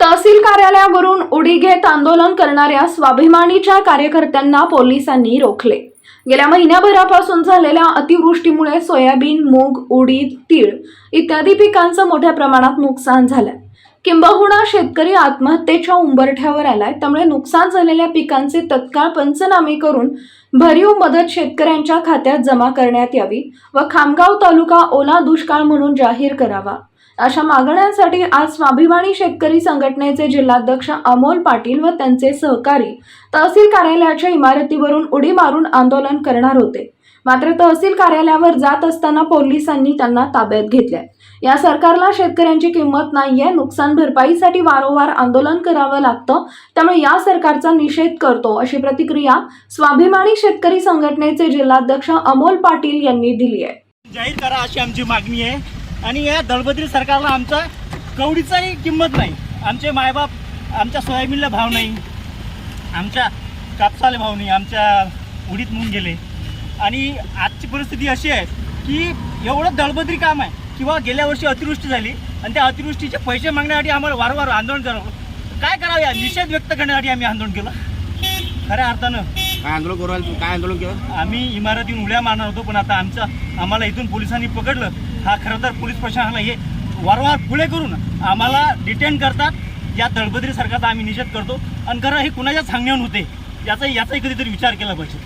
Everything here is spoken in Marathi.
तहसील कार्यालयावरून उडी घेत आंदोलन करणाऱ्या स्वाभिमानीच्या कार्यकर्त्यांना पोलिसांनी रोखले. गेल्या महिन्याभरापासून झालेल्या अतिवृष्टीमुळे सोयाबीन मूग उडीद तीळ इत्यादी पिकांचं मोठ्या प्रमाणात नुकसान झालंय. किंबहुना शेतकरी आत्महत्येच्या उंबरठ्यावर आलाय. त्यामुळे नुकसान झालेल्या पिकांचे तत्काळ पंचनामे करून भरीव मदत शेतकऱ्यांच्या खात्यात जमा करण्यात यावी व खामगाव तालुका ओला दुष्काळ म्हणून जाहीर करावा. अशा मागण्यांसाठी आज स्वाभिमानी शेतकरी संघटनेचे जिल्हाध्यक्ष अमोल पाटील व त्यांचे सहकारी तहसील कार्यालयाच्या इमारतीवरून उडी मारून आंदोलन करणार होते. मात्र तहसील कार्यालयावर जात असताना पोलिसांनी त्यांना ताब्यात घेतले या सरकारला शेतकऱ्यांची किंमत नाहीये नुकसान भरपाईसाठी वारंवार आंदोलन करावं लागतं त्यामुळे या सरकारचा निषेध करतो अशी प्रतिक्रिया स्वाभिमानी शेतकरी संघटनेचे जिल्हाध्यक्ष अमोल पाटील यांनी दिली आहे जाहीर करा अशी आमची मागणी आहे. आणि या दळबद्री सरकारला आमचा कवडीचाही किंमत नाही. आमचे मायबाप आमच्या सोयाबीनला भाव नाही. आमच्या कापसाला भाव नाही. आमच्या उडीत म्हणून गेले. आणि आजची परिस्थिती अशी आहे की एवढं दळबद्री काम आहे. किंवा गेल्या वर्षी अतिवृष्टी झाली आणि त्या अतिवृष्टीचे पैसे मागण्यासाठी आम्हाला वारंवार आंदोलन करावं काय करावं या निषेध व्यक्त करण्यासाठी आम्ही आंदोलन केलं? खऱ्या अर्थानं काय आंदोलन करू काय आंदोलन केलं? आम्ही इमारतीतून उड्या मारणार होतो पण आता आमचं आम्हाला इथून पोलिसांनी पकडलं. हा खरं तर पोलीस प्रशासनाला हे वारंवार पुढे करून आम्हाला डिटेन करतात. या दळबद्री सरकारचा आम्ही निषेध करतो. आणि खरं हे कुणाच्या सांगण्याहून होते याचा याचाही कधीतरी विचार केला पाहिजे.